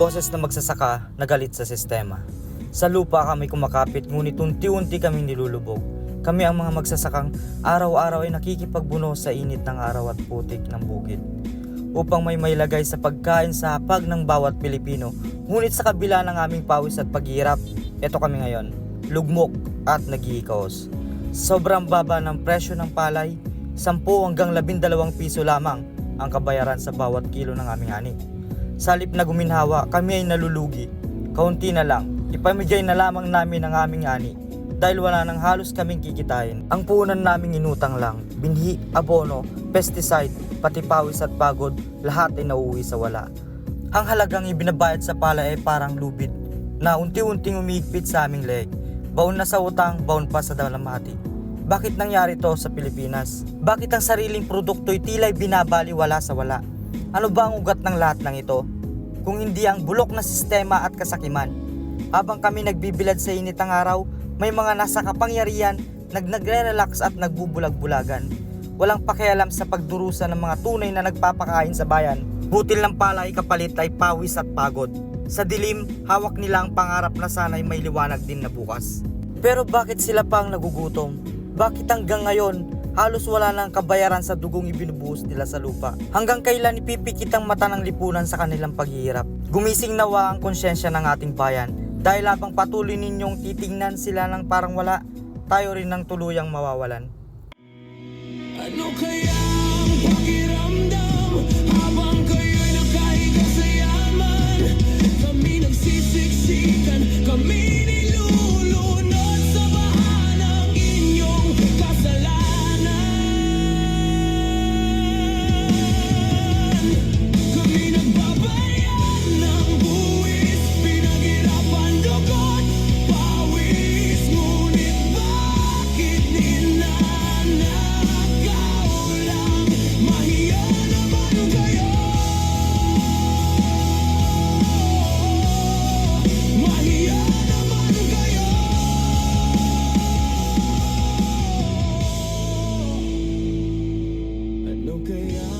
boses na magsasaka na galit sa sistema. Sa lupa kami kumakapit ngunit unti-unti kaming nilulubog. Kami ang mga magsasakang araw-araw ay nakikipagbuno sa init ng araw at putik ng bukid. Upang may mailagay sa pagkain sa hapag ng bawat Pilipino. Ngunit sa kabila ng aming pawis at paghihirap, eto kami ngayon, lugmok at nagiikaos. Sobrang baba ng presyo ng palay, 10 hanggang 12 piso lamang ang kabayaran sa bawat kilo ng aming ani. Salip na guminhawa, kami ay nalulugi. Kaunti na lang, ipamigay na lamang namin ang aming ani dahil wala nang halos kaming kikitain. Ang puhunan naming inutang lang, binhi, abono, pesticide, pati pawis at pagod, lahat ay nauwi sa wala. Ang halagang ibinabayad sa palay ay parang lubid na unti-unting umigpit sa aming leg. Baon na sa utang, baon pa sa dalamhati. Bakit nangyari to sa Pilipinas? Bakit ang sariling produkto'y tila'y binabaliwala sa wala? Ano ba ang ugat ng lahat ng ito? Kung hindi ang bulok na sistema at kasakiman. Habang kami nagbibilad sa init ng araw, may mga nasa kapangyarihan nag nagre-relax at nagbubulag-bulagan. Walang pakialam sa pagdurusa ng mga tunay na nagpapakain sa bayan. Butil ng palay kapalit ay pawis at pagod. Sa dilim, hawak nila ang pangarap na sana'y may liwanag din na bukas. Pero bakit sila pa ang nagugutom? Bakit hanggang ngayon, halos wala nang kabayaran sa dugong ibinubuhos nila sa lupa? Hanggang kailan ipipikit ang mata ng lipunan sa kanilang paghihirap? Gumising nawa ang konsyensya ng ating bayan dahil habang patuloy ninyong titingnan sila ng parang wala, tayo rin ng tuluyang mawawalan. Ano kaya ang yeah.